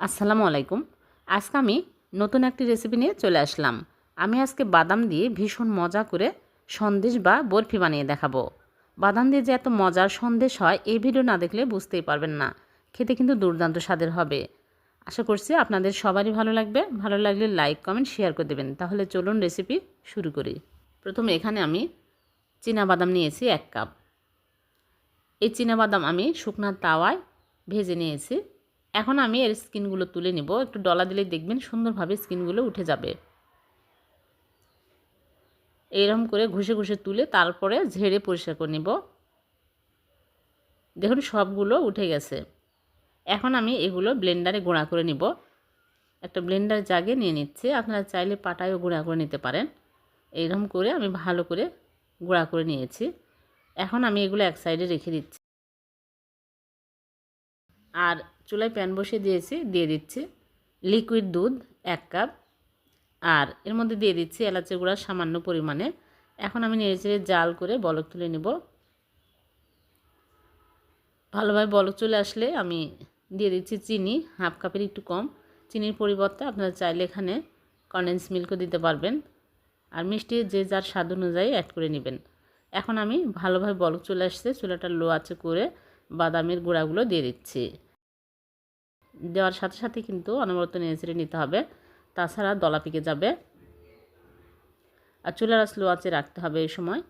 আসসালামু আলাইকুম। আজকে আমি নতুন একটি রেসিপি নিয়ে চলে আসলাম। আমি আজকে বাদাম দিয়ে ভীষণ মজা করে সন্দেশ বা বরফি বানিয়ে দেখাবো। বাদাম দিয়ে যে এত মজার সন্দেশ হয়, এই ভিডিও না দেখলে বুঝতেই পারবেন না। খেতে কিন্তু দুর্দান্ত স্বাদের হবে। আশা করছি আপনাদের সবারই ভালো লাগবে। ভালো লাগলে লাইক কমেন্ট শেয়ার করে দেবেন। তাহলে চলুন রেসিপি শুরু করি। প্রথমে এখানে আমি বাদাম নিয়েছি এক কাপ এই বাদাম আমি শুকনা তাওয়ায় ভেজে নিয়েছি। এখন আমি এর স্কিনগুলো তুলে নেব। একটু ডলা দিলেই দেখবেন সুন্দরভাবে স্কিনগুলো উঠে যাবে। এইরকম করে ঘষে ঘষে তুলে তারপরে ঝেড়ে পরিষ্কার করে নিব। দেখুন সবগুলো উঠে গেছে। এখন আমি এগুলো ব্লেন্ডারে গুঁড়া করে নিব। একটা ব্লেন্ডার জাগে নিয়ে নিচ্ছে। আপনারা চাইলে পাটায়ও গুঁড়া করে নিতে পারেন। এইরকম করে আমি ভালো করে গুঁড়া করে নিয়েছি। এখন আমি এগুলো এক সাইডে রেখে দিচ্ছি। আর চুলায় প্যান বসিয়ে দিয়েছি, দিয়ে দিচ্ছি লিকুইড দুধ, এক কাপ আর এর মধ্যে দিয়ে দিচ্ছি এলাচের গুঁড়া সামান্য পরিমাণে। এখন আমি নেড়ে জাল করে বলক তুলে নেব। ভালোভাবে বলক চলে আসলে আমি দিয়ে দিচ্ছি চিনি, হাফ কাপের একটু কম। চিনির পরিবর্তে আপনারা চাইলে এখানে কন্ডেন্স মিল্কও দিতে পারবেন। আর মিষ্টি যে যার স্বাদ অনুযায়ী অ্যাড করে নেবেন। এখন আমি ভালোভাবে বলক চলে আসছে, চুলাটা লো আছে করে বাদামের গুঁড়াগুলো দিয়ে দিচ্ছি। দেওয়ার সাথে সাথে কিন্তু অনবরত নেড়ে নিতে হবে। তাছাড়া দলা পেকে যাবে। আর চুলার স্লো আছে রাখতে হবে এই সময়।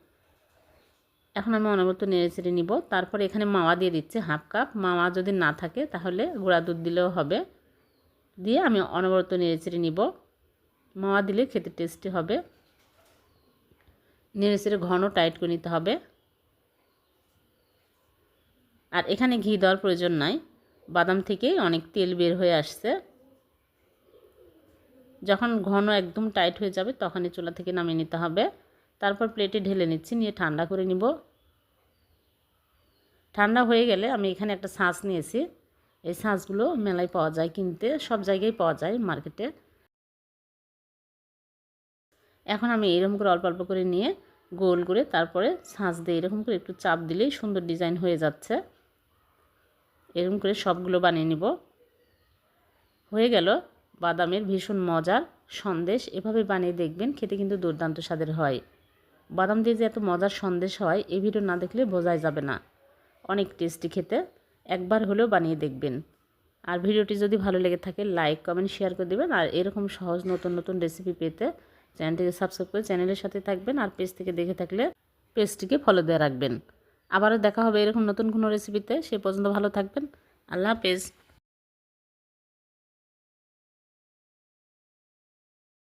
এখন আমি অনবরত নেড়ে নিব। তারপর এখানে মাওয়া দিয়ে দিচ্ছে হাফ কাপ। মাওয়া যদি না থাকে তাহলে গুঁড়া দুধ দিলেও হবে। দিয়ে আমি অনবরত নেড়ে নিব। মাওয়া দিলে খেতে টেস্টি হবে। নেড়ে ঘন টাইট করে নিতে হবে। আর এখানে ঘি দেওয়ার প্রয়োজন নাই। বাদাম থেকেই অনেক তেল বের হয়ে আসছে। যখন ঘন একদম টাইট হয়ে যাবে তখনই চুলা থেকে নামিয়ে নিতে হবে। তারপর প্লেটে ঢেলে নিচ্ছি, নিয়ে ঠান্ডা করে নিব। ঠান্ডা হয়ে গেলে আমি এখানে একটা ছাঁচ নিয়েছি। এই ছাঁচগুলো মেলায় পাওয়া যায় কিনতে, সব জায়গায় পাওয়া যায় মার্কেটে। এখন আমি এরকম করে অল্প অল্প করে নিয়ে গোল করে তারপরে ছাঁচ দিয়ে এরকম করে একটু চাপ দিলেই সুন্দর ডিজাইন হয়ে যাচ্ছে। এরকম করে সবগুলো বানিয়ে নিব। হয়ে গেল বাদামের ভীষণ মজার সন্দেশ। এভাবে বানিয়ে দেখবেন খেতে কিন্তু দুর্দান্ত স্বাদের হয়। বাদাম দিয়ে যে এত মজার সন্দেশ হয়, এই ভিডিও না দেখলে বোঝাই যাবে না। অনেক টেস্টি খেতে, একবার হলেও বানিয়ে দেখবেন। আর ভিডিওটি যদি ভালো লেগে থাকে, লাইক, কমেন্ট, শেয়ার করে দেবেন। আর এরকম সহজ নতুন নতুন রেসিপি পেতে চ্যানেলটিকে সাবস্ক্রাইব করে চ্যানেলের সাথে থাকবেন। আর পেজ থেকে দেখে থাকলে পেজটিকে ফলো দিয়ে রাখবেন। আবারও দেখা হবে এরকম নতুন কোনো রেসিপিতে সে পর্যন্ত ভালো থাকবেন। আল্লাহ হাফেজ।